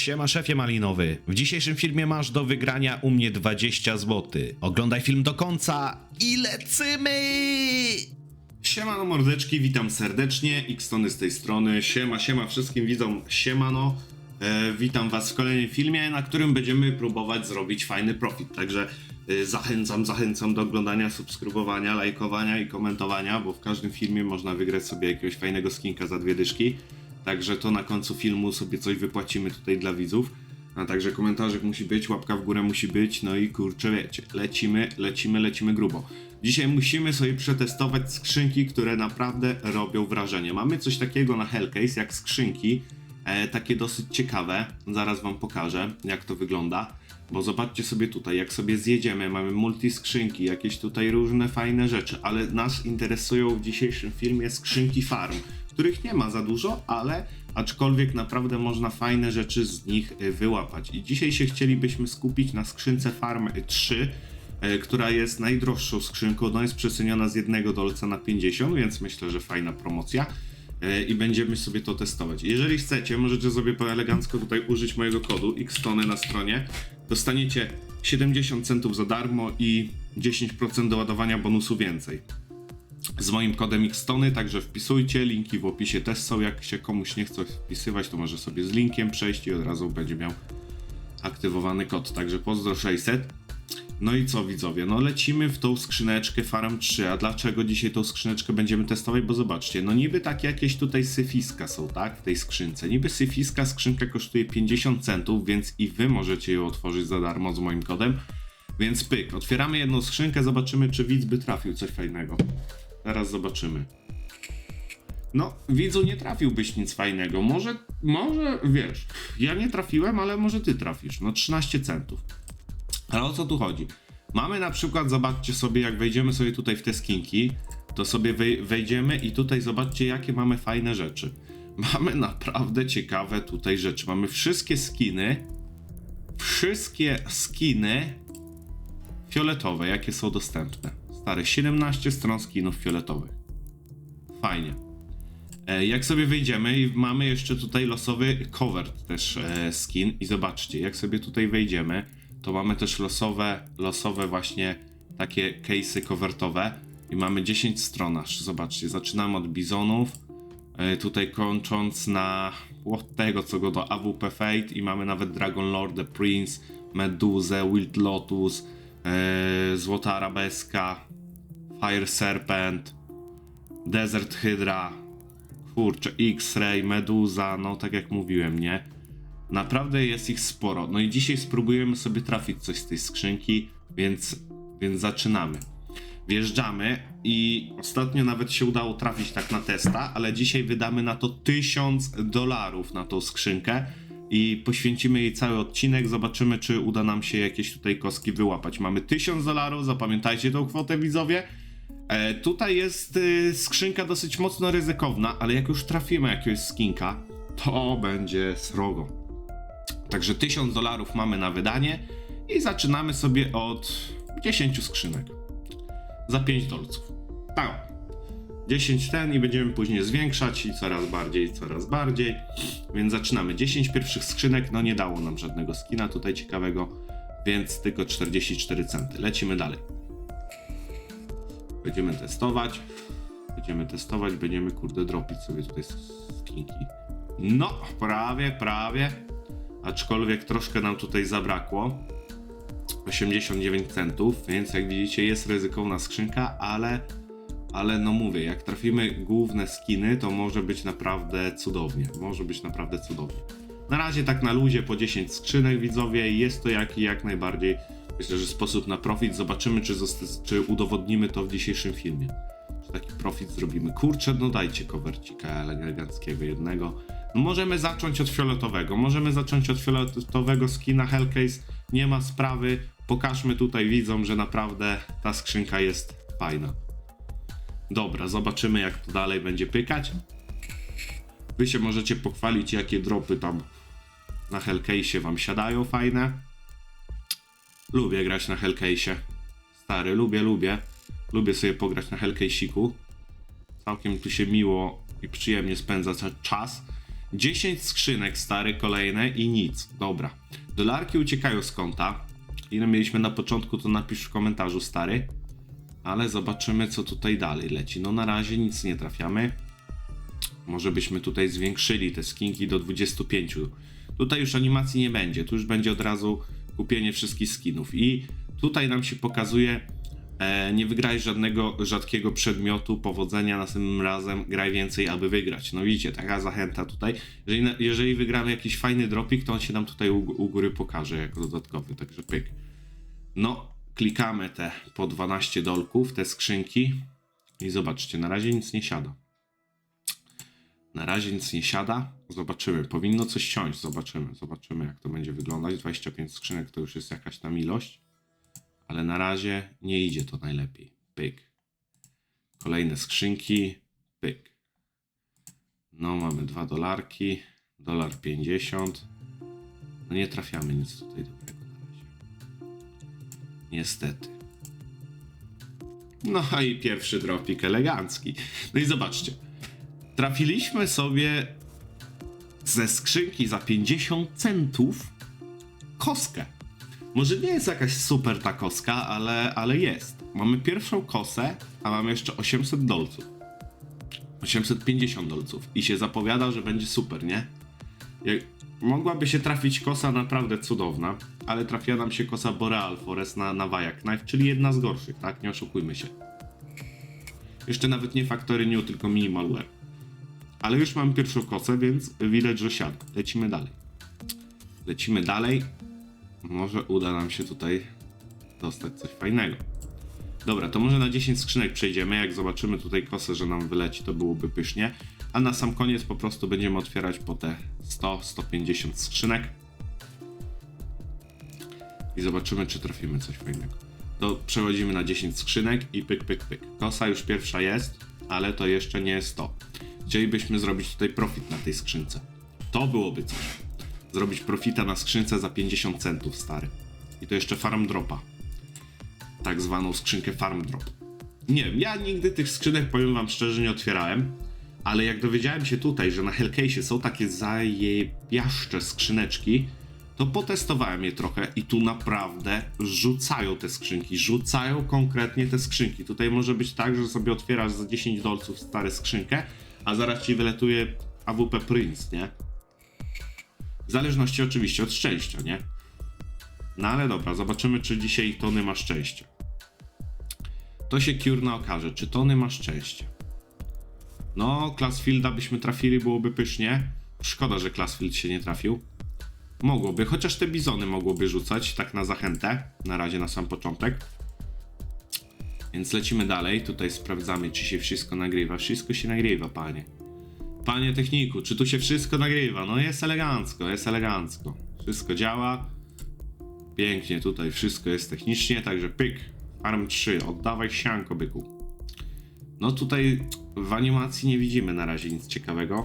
Siema szefie malinowy. W dzisiejszym filmie masz do wygrania u mnie 20 zł. Oglądaj film do końca i lecymy! Siemano mordeczki, witam serdecznie, Xtony z tej strony, siema, siema wszystkim widzom, siemano. E, witam was w kolejnym filmie, na którym będziemy próbować zrobić fajny profit, także e, zachęcam, zachęcam do oglądania, subskrybowania, lajkowania i komentowania, bo w każdym filmie można wygrać sobie jakiegoś fajnego skinka za dwie dyszki, także to na końcu filmu sobie coś wypłacimy tutaj dla widzów. A także komentarzyk musi być, łapka w górę musi być, no i kurczę wiecie, lecimy, lecimy, lecimy grubo. Dzisiaj musimy sobie przetestować skrzynki, które naprawdę robią wrażenie. Mamy coś takiego na Hellcase jak skrzynki, e, takie dosyć ciekawe. Zaraz wam pokażę jak to wygląda. Bo zobaczcie sobie tutaj, jak sobie zjedziemy, mamy multi skrzynki, jakieś tutaj różne fajne rzeczy, ale nas interesują w dzisiejszym filmie skrzynki farm, których nie ma za dużo, ale aczkolwiek naprawdę można fajne rzeczy z nich y, wyłapać. I dzisiaj się chcielibyśmy skupić na skrzynce farm 3, e, która jest najdroższą skrzynką, no jest przeceniona z jednego dolca na 50, więc myślę, że fajna promocja e, i będziemy sobie to testować. Jeżeli chcecie, możecie sobie po elegancko tutaj użyć mojego kodu xtony na stronie. Dostaniecie 70 centów za darmo i 10% doładowania bonusu więcej. Z moim kodem xtony, także wpisujcie, linki w opisie też są, jak się komuś nie chce wpisywać, to może sobie z linkiem przejść i od razu będzie miał aktywowany kod, także pozdro 600. No i co widzowie, no lecimy w tą skrzyneczkę Farm 3, a dlaczego dzisiaj tą skrzyneczkę będziemy testować? Bo zobaczcie, no niby takie jakieś tutaj syfiska są, tak, w tej skrzynce. Niby syfiska skrzynka kosztuje 50 centów, więc i wy możecie ją otworzyć za darmo z moim kodem. Więc pyk, otwieramy jedną skrzynkę, zobaczymy czy widz by trafił coś fajnego. Teraz zobaczymy. No, widzu nie trafiłbyś nic fajnego. Może, może, wiesz, ja nie trafiłem, ale może ty trafisz. No 13 centów. Ale o co tu chodzi? Mamy na przykład, zobaczcie sobie, jak wejdziemy sobie tutaj w te skinki, to sobie wej- wejdziemy i tutaj zobaczcie, jakie mamy fajne rzeczy. Mamy naprawdę ciekawe tutaj rzeczy. Mamy wszystkie skiny, wszystkie skiny fioletowe, jakie są dostępne. Stare 17 stron skinów fioletowych. Fajnie. E, Jak sobie wyjdziemy mamy jeszcze tutaj losowy cover też e, skin i zobaczcie, jak sobie tutaj wejdziemy, to mamy też losowe, losowe właśnie takie case'y covertowe i mamy 10 stron aż, zobaczcie, zaczynamy od bizonów, e, tutaj kończąc na tego co go do AWP Fate i mamy nawet Dragon Lord, The Prince, Meduzę, Wild Lotus, Złota Arabeska, Fire Serpent, Desert Hydra, kurczę, X-Ray, Meduza, no tak jak mówiłem, nie? Naprawdę jest ich sporo. No i dzisiaj spróbujemy sobie trafić coś z tej skrzynki, więc, więc zaczynamy. Wjeżdżamy i ostatnio nawet się udało trafić tak na testa, ale dzisiaj wydamy na to 1000 dolarów na tą skrzynkę i poświęcimy jej cały odcinek. Zobaczymy, czy uda nam się jakieś tutaj kostki wyłapać. Mamy 1000 dolarów, zapamiętajcie tą kwotę, widzowie. E, tutaj jest y, skrzynka dosyć mocno ryzykowna, ale jak już trafimy jakiegoś skinka, to będzie srogo. Także 1000 dolarów mamy na wydanie i zaczynamy sobie od 10 skrzynek. Za 5 dolców. Tak. 10 ten i będziemy później zwiększać i coraz bardziej, coraz bardziej. Więc zaczynamy. 10 pierwszych skrzynek, no nie dało nam żadnego skina tutaj ciekawego, więc tylko 44 centy. Lecimy dalej. Będziemy testować. Będziemy testować, będziemy kurde dropić sobie tutaj skinki. No, prawie, prawie. Aczkolwiek troszkę nam tutaj zabrakło. 89 centów, więc jak widzicie jest ryzykowna skrzynka, ale ale no mówię, jak trafimy główne skiny, to może być naprawdę cudownie. Może być naprawdę cudownie. Na razie tak na luzie po 10 skrzynek widzowie, jest to jak jak najbardziej myślę, że sposób na profit. Zobaczymy, czy, czy udowodnimy to w dzisiejszym filmie. Czy taki profit zrobimy. Kurczę, no dajcie covercika eleganckiego jednego. No możemy zacząć od fioletowego. Możemy zacząć od fioletowego skina Hellcase. Nie ma sprawy. Pokażmy tutaj widzom, że naprawdę ta skrzynka jest fajna. Dobra, zobaczymy jak to dalej będzie pykać. Wy się możecie pochwalić, jakie dropy tam na Hellcase wam siadają fajne. Lubię grać na Hellcase'ie. Stary, lubię, lubię. Lubię sobie pograć na Hellcase'iku. Całkiem tu się miło i przyjemnie spędza czas. 10 skrzynek stare, kolejne i nic. Dobra. Dolarki uciekają z konta. Ile mieliśmy na początku, to napisz w komentarzu, stary. Ale zobaczymy, co tutaj dalej leci. No na razie nic nie trafiamy. Może byśmy tutaj zwiększyli te skinki do 25. Tutaj już animacji nie będzie. Tu już będzie od razu kupienie wszystkich skinów. I tutaj nam się pokazuje, e, nie wygraj żadnego rzadkiego przedmiotu, powodzenia następnym razem, graj więcej, aby wygrać. No widzicie, taka zachęta tutaj. Jeżeli, jeżeli wygramy jakiś fajny dropik, to on się nam tutaj u, u góry pokaże jako dodatkowy, także pyk. No, klikamy te po 12 dolków, te skrzynki i zobaczcie, na razie nic nie siada. Na razie nic nie siada. Zobaczymy. Powinno coś siąść. Zobaczymy. Zobaczymy, jak to będzie wyglądać. 25 skrzynek to już jest jakaś tam ilość. Ale na razie nie idzie to najlepiej. Pyk. Kolejne skrzynki. Pyk. No, mamy dwa dolarki. Dolar 50. No nie trafiamy nic tutaj razie. Niestety. No i pierwszy dropik elegancki. No i zobaczcie. Trafiliśmy sobie ze skrzynki za 50 centów koskę. Może nie jest jakaś super ta koska, ale, ale jest. Mamy pierwszą kosę, a mamy jeszcze 800 dolców. 850 dolców. I się zapowiada, że będzie super, nie? Jak, mogłaby się trafić kosa naprawdę cudowna, ale trafiła nam się kosa Boreal Forest na, na Wajak Knife, czyli jedna z gorszych, tak? Nie oszukujmy się. Jeszcze nawet nie Factory New, tylko Minimal Wear. Ale już mam pierwszą kosę, więc widać, że siada. Lecimy dalej. Lecimy dalej. Może uda nam się tutaj dostać coś fajnego. Dobra, to może na 10 skrzynek przejdziemy. Jak zobaczymy tutaj kosę, że nam wyleci, to byłoby pysznie. A na sam koniec po prostu będziemy otwierać po te 100-150 skrzynek. I zobaczymy, czy trafimy coś fajnego. To przechodzimy na 10 skrzynek i pyk, pyk, pyk. Kosa już pierwsza jest, ale to jeszcze nie jest to. Chcielibyśmy zrobić tutaj profit na tej skrzynce. To byłoby coś. Zrobić profita na skrzynce za 50 centów, stary. I to jeszcze farm dropa. Tak zwaną skrzynkę farm drop. Nie wiem, ja nigdy tych skrzynek, powiem wam szczerze, nie otwierałem. Ale jak dowiedziałem się tutaj, że na Hellcase są takie zajebiaszcze skrzyneczki, to potestowałem je trochę i tu naprawdę rzucają te skrzynki, rzucają konkretnie te skrzynki. Tutaj może być tak, że sobie otwierasz za 10 dolców stare skrzynkę, a zaraz ci wyletuje AWP Prince, nie? W zależności oczywiście od szczęścia, nie? No ale dobra, zobaczymy, czy dzisiaj Tony ma szczęście. To się Kiurna okaże, czy Tony ma szczęście. No, Classfielda byśmy trafili, byłoby pysznie. Szkoda, że Classfield się nie trafił. Mogłoby, chociaż te bizony mogłoby rzucać, tak na zachętę. Na razie na sam początek. Więc lecimy dalej. Tutaj sprawdzamy, czy się wszystko nagrywa. Wszystko się nagrywa, panie. Panie techniku, czy tu się wszystko nagrywa? No jest elegancko, jest elegancko. Wszystko działa. Pięknie, tutaj wszystko jest technicznie, także pyk. Farm 3, oddawaj sianko, byku. No tutaj w animacji nie widzimy na razie nic ciekawego.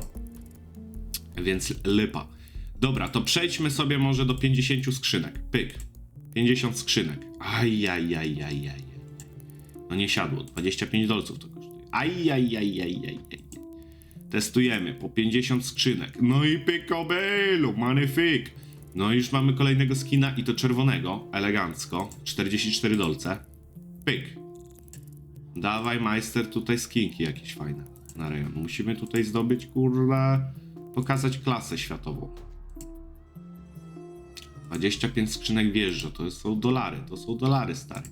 Więc lipa. Dobra, to przejdźmy sobie może do 50 skrzynek. Pyk. 50 skrzynek. Ajajajajajaj. No nie siadło. 25 dolców to kosztuje. Ajajajajajaj. Testujemy po 50 skrzynek. No i picobello, magnifique. No i już mamy kolejnego skina i to czerwonego, elegancko. 44 dolce. Pyk. Dawaj majster tutaj skinki jakieś fajne na rejon. Musimy tutaj zdobyć, kurwa, pokazać klasę światową. 25 skrzynek wjeżdża, to są dolary, to są dolary stary.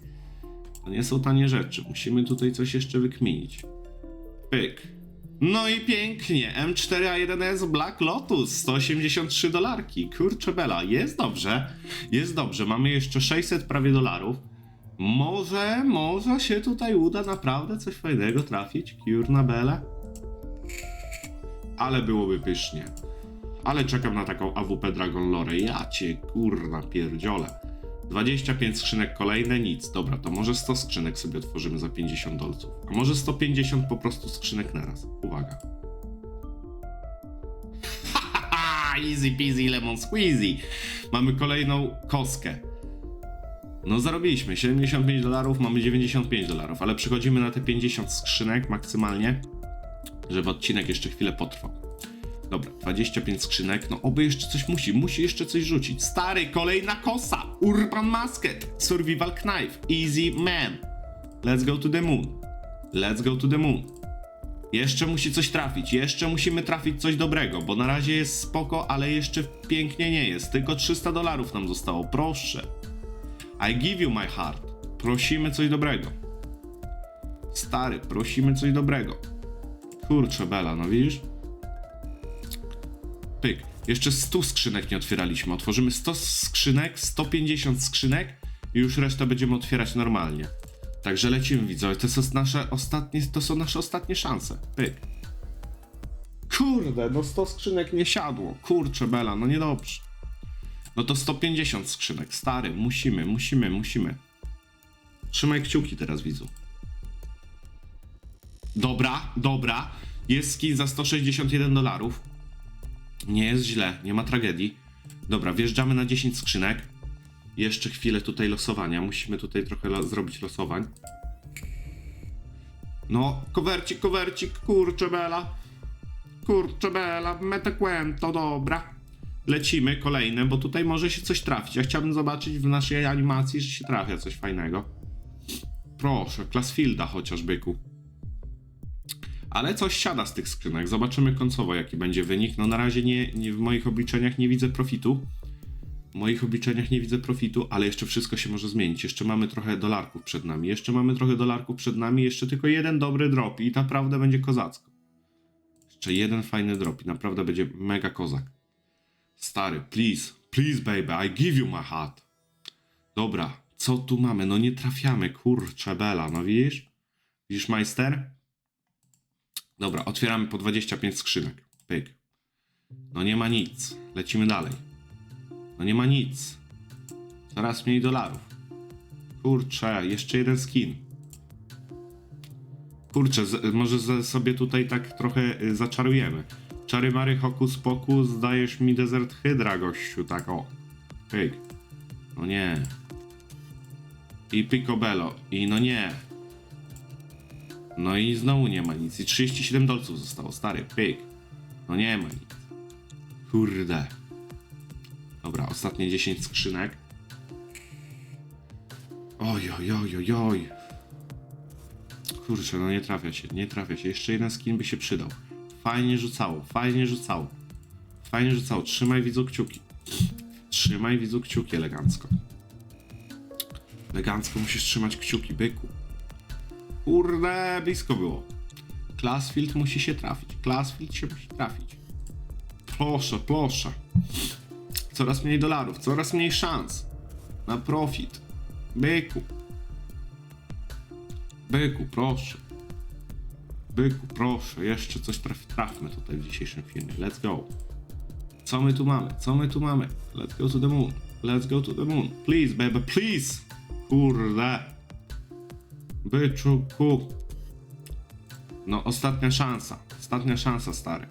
To nie są tanie rzeczy, musimy tutaj coś jeszcze wykminić. Pyk. No i pięknie, M4A1S Black Lotus, 183 dolarki, kurczę bela, jest dobrze, jest dobrze, mamy jeszcze 600 prawie dolarów. Może, może się tutaj uda naprawdę coś fajnego trafić, kurna bele. Ale byłoby pysznie. Ale czekam na taką AWP Dragon Lore. Ja cię kurna pierdziole. 25 skrzynek kolejne, nic. Dobra, to może 100 skrzynek sobie otworzymy za 50 dolców. A może 150 po prostu skrzynek naraz. Uwaga. Easy peasy lemon squeezy. Mamy kolejną koskę. No zarobiliśmy 75 dolarów, mamy 95 dolarów, ale przychodzimy na te 50 skrzynek maksymalnie, żeby odcinek jeszcze chwilę potrwał. Dobra, 25 skrzynek. No oby jeszcze coś musi, musi jeszcze coś rzucić. Stary, kolejna kosa. Urban Musket. Survival Knife. Easy Man. Let's go to the moon. Let's go to the moon. Jeszcze musi coś trafić, jeszcze musimy trafić coś dobrego, bo na razie jest spoko, ale jeszcze pięknie nie jest. Tylko 300 dolarów nam zostało, proszę. I give you my heart. Prosimy coś dobrego. Stary, prosimy coś dobrego. Kurczę, Bela, no widzisz? Pyk. Jeszcze 100 skrzynek nie otwieraliśmy. Otworzymy 100 skrzynek, 150 skrzynek i już resztę będziemy otwierać normalnie. Także lecimy, widzowie. To są nasze ostatnie, to są nasze ostatnie szanse. Pyk. Kurde, no 100 skrzynek nie siadło. Kurczę, Bela, no niedobrze. No to 150 skrzynek. Stary, musimy, musimy, musimy. Trzymaj kciuki teraz, widzu. Dobra, dobra. Jest skin za 161 dolarów. Nie jest źle, nie ma tragedii. Dobra, wjeżdżamy na 10 skrzynek. Jeszcze chwilę tutaj losowania. Musimy tutaj trochę lo- zrobić losowań. No, kowercik, kowercik, kurczę bela. Kurczę bela, metaquento, dobra. Lecimy kolejne, bo tutaj może się coś trafić. Ja chciałbym zobaczyć w naszej animacji, że się trafia coś fajnego. Proszę, Classfielda chociaż, byku. Ale coś siada z tych skrzynek. Zobaczymy końcowo, jaki będzie wynik. No na razie nie, nie w moich obliczeniach nie widzę profitu. W moich obliczeniach nie widzę profitu, ale jeszcze wszystko się może zmienić. Jeszcze mamy trochę dolarków przed nami. Jeszcze mamy trochę dolarków przed nami. Jeszcze tylko jeden dobry drop i naprawdę będzie kozacko. Jeszcze jeden fajny drop i naprawdę będzie mega kozak. Stary, please, please baby, I give you my heart. Dobra, co tu mamy? No nie trafiamy, kurczę bela, no widzisz? Widzisz majster? Dobra, otwieramy po 25 skrzynek. Pyk. No nie ma nic. Lecimy dalej. No nie ma nic. Coraz mniej dolarów. Kurczę, jeszcze jeden skin. Kurczę, może sobie tutaj tak trochę y, zaczarujemy. Czary Mary Hokus Pokus, dajesz mi Desert Hydra, gościu, tak o. Pyk. No nie. I Picobello. I no nie. No i znowu nie ma nic. I 37 dolców zostało, stary, pyk. No nie ma nic. Kurde. Dobra, ostatnie 10 skrzynek. Oj, oj, oj, oj, oj. Kurczę, no nie trafia się, nie trafia się. Jeszcze jeden skin by się przydał. Fajnie rzucało, fajnie rzucało. Fajnie rzucało. Trzymaj widzu kciuki. Trzymaj widzu kciuki elegancko. Elegancko musisz trzymać kciuki, byku. Kurde, blisko było. Classfield musi się trafić. Classfield się musi trafić. Proszę, proszę. Coraz mniej dolarów, coraz mniej szans na profit. Byku. Byku, proszę. Byku, proszę. Jeszcze coś traf trafmy tutaj w dzisiejszym filmie. Let's go. Co my tu mamy? Co my tu mamy? Let's go to the moon. Let's go to the moon. Please, baby, please. Kurde. Byczuku. No, ostatnia szansa. Ostatnia szansa, stary.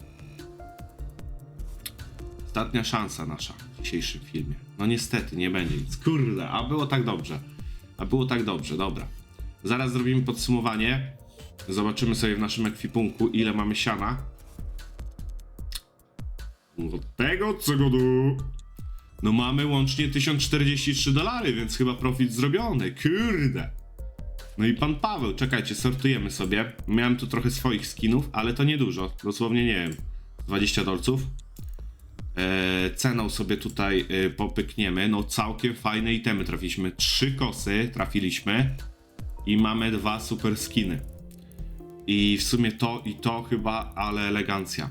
Ostatnia szansa nasza w dzisiejszym filmie. No niestety, nie będzie nic. Kurde, a było tak dobrze. A było tak dobrze, dobra. Zaraz zrobimy podsumowanie. Zobaczymy sobie w naszym ekwipunku, ile mamy siana. Od tego co go du. No mamy łącznie 1043 dolary, więc chyba profit zrobiony. Kurde. No i pan Paweł, czekajcie, sortujemy sobie. Miałem tu trochę swoich skinów, ale to niedużo. Dosłownie nie wiem, 20 dolców. Eee, ceną sobie tutaj e, popykniemy. No całkiem fajne itemy trafiliśmy. Trzy kosy trafiliśmy i mamy dwa super skiny. I w sumie to i to chyba, ale elegancja.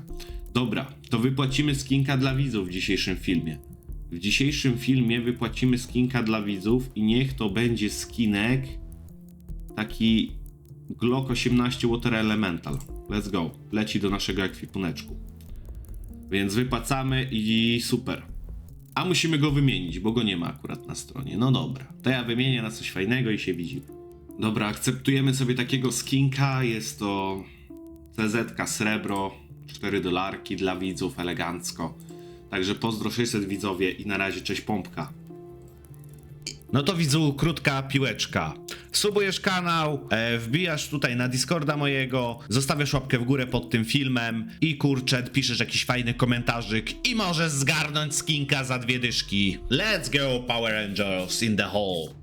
Dobra, to wypłacimy skinka dla widzów w dzisiejszym filmie. W dzisiejszym filmie wypłacimy skinka dla widzów i niech to będzie skinek taki Glock 18 Water Elemental. Let's go. Leci do naszego ekwipuneczku. Więc wypłacamy i super. A musimy go wymienić, bo go nie ma akurat na stronie. No dobra, to ja wymienię na coś fajnego i się widzimy. Dobra, akceptujemy sobie takiego skinka. Jest to CZ srebro, 4 dolarki dla widzów, elegancko. Także pozdro 600 widzowie i na razie cześć pompka. No to widzu, krótka piłeczka. Subujesz kanał, e, wbijasz tutaj na Discorda mojego, zostawiasz łapkę w górę pod tym filmem i kurczę, piszesz jakiś fajny komentarzyk i możesz zgarnąć skinka za dwie dyszki. Let's go Power Rangers in the hole.